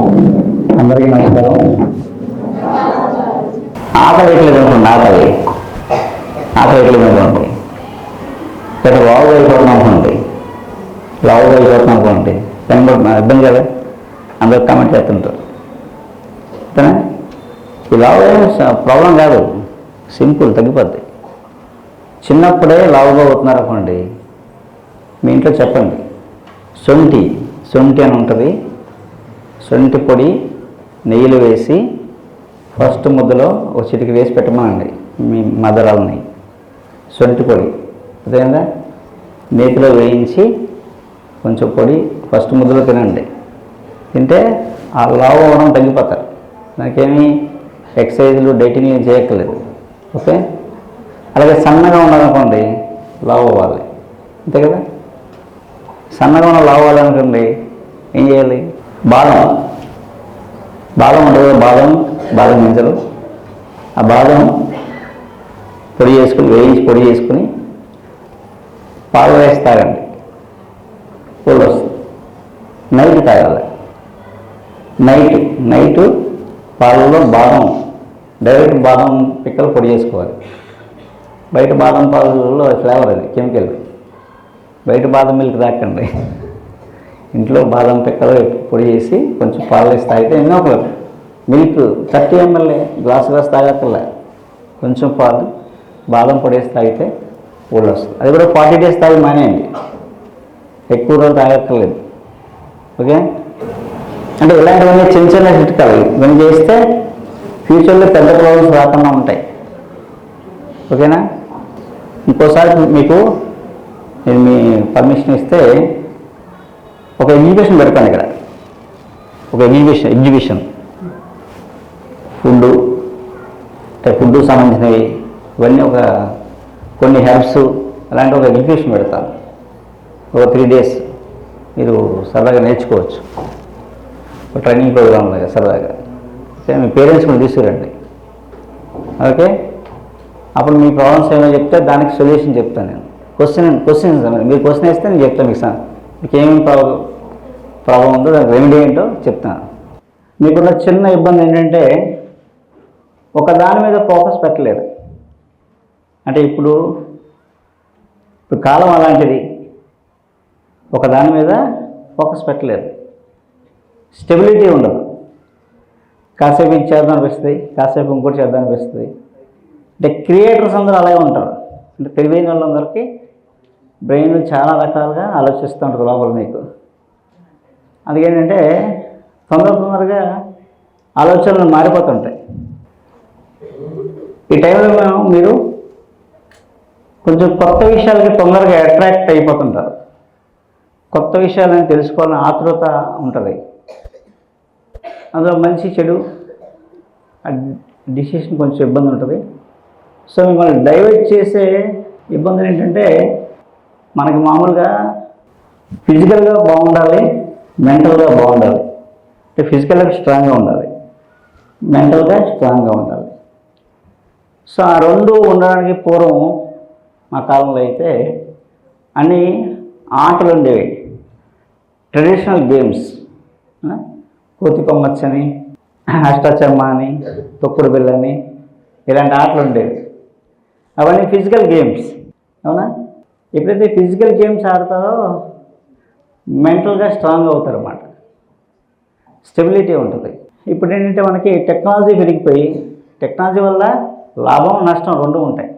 అందరికీ నమస్కారం. ఆకలి ఎట్లేదు అనుకోండి ఆకలి. ఆకలి ఎట్లేదు ఇక్కడ లావుగా అయిపోతున్నాం అనుకోండి. లావు అయిపోతున్నాం అనుకోండి. కనబడుతున్నా అర్థం కదా? అందరూ కామెంట్ చేస్తుంటారు. ఈ లావు ప్రాబ్లం కాదు. సింపుల్ తగ్గిపోద్ది. చిన్నప్పుడే లావుగా అవుతున్నారు అనుకోండి మీ ఇంట్లో చెప్పండి. సొంటి సొంటి అని ఉంటుంది. సొంటి పొడి నెయ్యిలో వేసి ఫస్ట్ ముద్దలో ఒక చిటికి వేసి పెట్టమనండి. మీ మదరాలని. సొంటి పొడి. అదేందా నేతిలో వేయించి కొంచెం పొడి ఫస్ట్ ముద్దలో తినండి. తింటే ఆ లావు అవడం తగ్గిపోతారు. దానికేమీ ఎక్సర్సైజ్లు డైటింగ్ ఏం చేయక్కర్లేదు. ఓకే? అలాగే సన్నగా ఉండాలనుకోండి లావు అవ్వాలి. అంతే కదా? సన్నగా ఉన్న లావు అవ్వాలనుకోండి ఏం చేయాలి? బాదం బాదం ఉండదు బాదం బాదం గింజలు. ఆ బాదం పొడి చేసుకుని వేయించి పొడి చేసుకుని పాలు వేసి తాగండి వస్తుంది. నైట్ తాగాలి. నైట్ నైట్ పాలలో బాదం డైరెక్ట్ బాదం పిక్కలు పొడి చేసుకోవాలి. బయట బాదం పాలలో ఫ్లేవర్ అది కెమికల్ బయట బాదం మిల్క్ తాకండి ఇంట్లో బాదం పిక్కలు పొడి చేసి కొంచెం పాలు వేసి తాగితే ఎన్నో ఒక milk thirty ML glass glass తాగక్కర్లే. కొంచెం పాలు బాదం పొడి వేసి తాగితే ఊళ్ళు వస్తుంది. అది కూడా ఫార్టీ డేస్ తాగి మానేయండి. ఎక్కువ రోజులు తాగక్కర్లేదు. ఓకే? అంటే ఇలాంటివన్నీ చిన్న చిన్న చిట్కాలు ఇవన్నీ చేస్తే ఫ్యూచర్లో పెద్ద ప్రాబ్లమ్స్ రాకుండా ఉంటాయి. ఓకేనా? ఇంకోసారి మీకు నేను మీ పర్మిషన్ ఇస్తే ఒక ఎగ్జిబిషన్ పెడతాను ఇక్కడ. ఒక ఎగ్జిబిషన్ ఎగ్జిబిషన్. ఫుడ్ అంటే ఫుడ్ సంబంధించినవి ఇవన్నీ ఒక కొన్ని హెర్బ్స్ అలాంటి ఒక ఎగ్జిబిషన్ పెడతాను. ఒక త్రీ డేస్ మీరు సరదాగా నేర్చుకోవచ్చు. ఒక ట్రైనింగ్ ప్రోగ్రామ్ లాగా సరదాగా. ఓకే మీ పేరెంట్స్ కూడా తీసుకురండి. ఓకే? అప్పుడు మీ ప్రాబ్లమ్స్ ఏమైనా చెప్తే దానికి సొల్యూషన్ చెప్తాను నేను. క్వశ్చన్ క్వశ్చన్ మీరు క్వశ్చన్ వేస్తే నేను చెప్తాను మీకు సార్ మీకు ఏమేమి ప్రాబ్లం ప్రాబ్లం ఉందో దానికి రెమెడీ ఏంటో చెప్తాను మీకున్న చిన్న ఇబ్బంది ఏంటంటే ఒక దాని మీద ఫోకస్ పెట్టలేదు. అంటే ఇప్పుడు ఇప్పుడు కాలం అలాంటిది. ఒక దాని మీద ఫోకస్ పెట్టలేదు. స్టెబిలిటీ ఉండదు. కాసేపు ఇది చేద్దాం అనిపిస్తుంది కాసేపు ఇంకోటి చేద్దాం అనిపిస్తుంది. అంటే క్రియేటర్స్ అందరూ అలాగే ఉంటారు. అంటే తెలివైన వాళ్ళందరికీ బ్రెయిన్ చాలా రకాలుగా ఆలోచిస్తూ ఉంటుంది లోపల మీకు. అందుకేంటంటే తొందర తొందరగా ఆలోచనలు మారిపోతుంటాయి. ఈ టైంలో మేము మీరు కొంచెం కొత్త విషయాలకి తొందరగా అట్రాక్ట్ అయిపోతుంటారు. కొత్త విషయాలని తెలుసుకోవాలని ఆతృత ఉంటుంది. అందులో మంచి చెడు డిసిషన్ కొంచెం ఇబ్బంది ఉంటుంది. సో మిమ్మల్ని డైవర్ట్ చేసే ఇబ్బందులు ఏంటంటే మనకి మామూలుగా ఫిజికల్గా బాగుండాలి మెంటల్గా బాగుండాలి. అంటే ఫిజికల్గా స్ట్రాంగ్గా ఉండాలి. మెంటల్గా స్ట్రాంగ్గా ఉండాలి. సో ఆ రెండు ఉండడానికి పూర్వం మా కాలంలో అయితే అన్ని ఆటలు ఉండేవి. ట్రెడిషనల్ గేమ్స్ కోతి కొమ్మచ్చని అష్టాచమ్మ అని తొక్కుడు బిల్లని ఇలాంటి ఆటలు ఉండేవి. అవన్నీ ఫిజికల్ గేమ్స్ అవునా? ఎప్పుడైతే ఫిజికల్ గేమ్స్ ఆడతారో మెంటల్గా స్ట్రాంగ్ అవుతారు అన్నమాట స్టెబిలిటీ ఉంటుంది. ఇప్పుడు ఏంటంటే మనకి టెక్నాలజీ పెరిగిపోయి టెక్నాలజీ వల్ల లాభం నష్టం రెండు ఉంటాయి.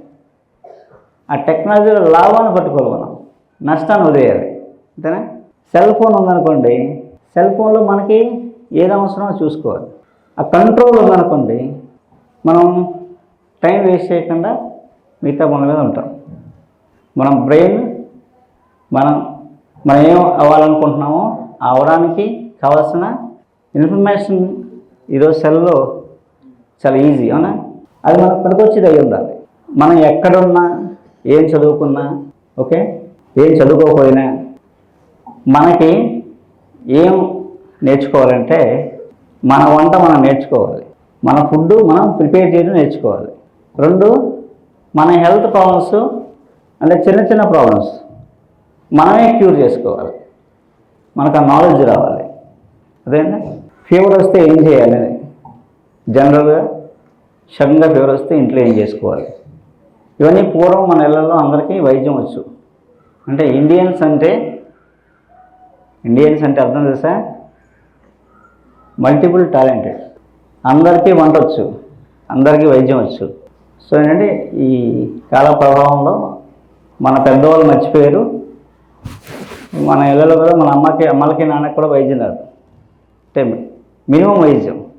ఆ టెక్నాలజీలో లాభాన్ని పట్టుకోవాలి మనం. నష్టాన్ని వదిలేయాలి. అంతేనా? సెల్ ఫోన్ ఉందనుకోండి సెల్ ఫోన్లో మనకి ఏది అవసరమో చూసుకోవాలి. ఆ కంట్రోల్ ఉందనుకోండి మనం టైం వేస్ట్ చేయకుండా మిగతా పనుల మీద ఉంటాం. మనం బ్రెయిన్ మనం మనం ఏం అవ్వాలనుకుంటున్నామో అవడానికి కావాల్సిన ఇన్ఫర్మేషన్ ఈరోజు సెల్లో చాలా ఈజీ అవునా? అది మనకు పనికొచ్చేది అయి ఉండాలి. మనం ఎక్కడున్నా ఏం చదువుకున్నా ఓకే? ఏం చదువుకోకపోయినా మనకి ఏం నేర్చుకోవాలంటే మన వంట మనం నేర్చుకోవాలి. మన ఫుడ్ మనం ప్రిపేర్ చేయడం నేర్చుకోవాలి. రెండు మన హెల్త్ ప్రాబ్లమ్స్ అంటే చిన్న చిన్న ప్రాబ్లమ్స్ మనమే క్యూర్ చేసుకోవాలి. మనకు ఆ నాలెడ్జ్ రావాలి. అదేనా ఫీవర్ వస్తే ఏం చేయాలి? జనరల్గా సడన్గా ఫీవర్ వస్తే ఇంట్లో ఏం చేసుకోవాలి? ఇవన్నీ పూర్వం మన ఇళ్ళల్లో అందరికీ వైద్యం వచ్చు. అంటే ఇండియన్స్ అంటే ఇండియన్స్ అంటే అర్థం తెలుసా? మల్టిపుల్ టాలెంటెడ్ అందరికీ వంట వచ్చు. అందరికీ వైద్యం వచ్చు. సో ఏంటంటే ఈ కాల ప్రభావంలో మన పెద్దవాళ్ళు మర్చిపోయారు. మన ఇళ్ళలో కూడా మన అమ్మకి అమ్మలకి నాన్నకి కూడా వైద్యం రాదు అంటే మినిమం వైద్యం.